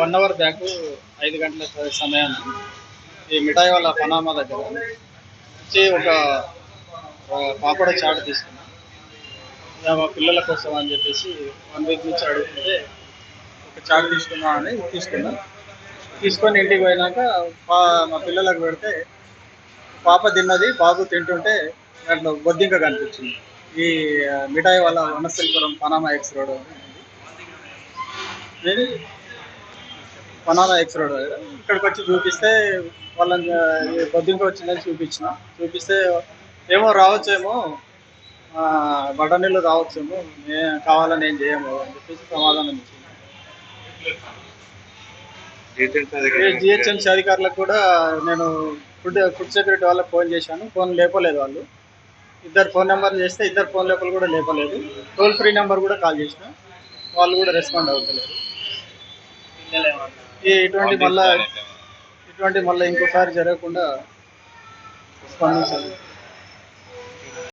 One hour back ఐదు గంటల సమయం ఈ మిఠాయి వాళ్ళ పనామా దగ్గర వచ్చి ఒక పాపడ చాట్ తీసుకున్నాం. మా పిల్లల కోసం అని చెప్పేసి వన్ వీక్ నుంచి అడుగుతుంటే ఒక చాట్ తీసుకుందాం అని తీసుకున్నాం. తీసుకొని ఇంటికి పోయినాక పా- మా పిల్లలకు పెడితే పాప తిన్నది బాబు తింటుంటే దాంట్లో బొద్దింక కనిపించింది. ఈ మిఠాయి వాళ్ళ వనశిల్పురం పనామా ఎక్స్ రోడ్ అని. పనామా ఎక్స్ రోడ్ ఇక్కడికి వచ్చి చూపిస్తే వాళ్ళని బొద్దింక వచ్చిందని చూపించిన. చూపిస్తే ఏమో రావచ్చేమో బఠానీలు రావచ్చేమో నే కావాలని ఏం చేయము అని చెప్పేసి సమాధానం ఇచ్చింది. జిహెచ్ఎంసీ అధికారులకు కూడా నేను ఫుడ్ ఫుడ్ సెక్యూరిటీ వాళ్ళకి ఫోన్ చేశాను. ఫోన్ లేపలేదు వాళ్ళు. ఇద్దరు ఫోన్ నెంబర్ చేస్తే ఇద్దరు ఫోన్ లేపలు కూడా లేపలేదు. టోల్ ఫ్రీ నెంబర్ కూడా కాల్ చేసిన. వాళ్ళు కూడా రెస్పాండ్ అవ్వట్లేదు. ఈ ఇటువంటి మళ్ళా ఇటువంటి మళ్ళీ ఇంకోసారి జరగకుండా స్పందించాలి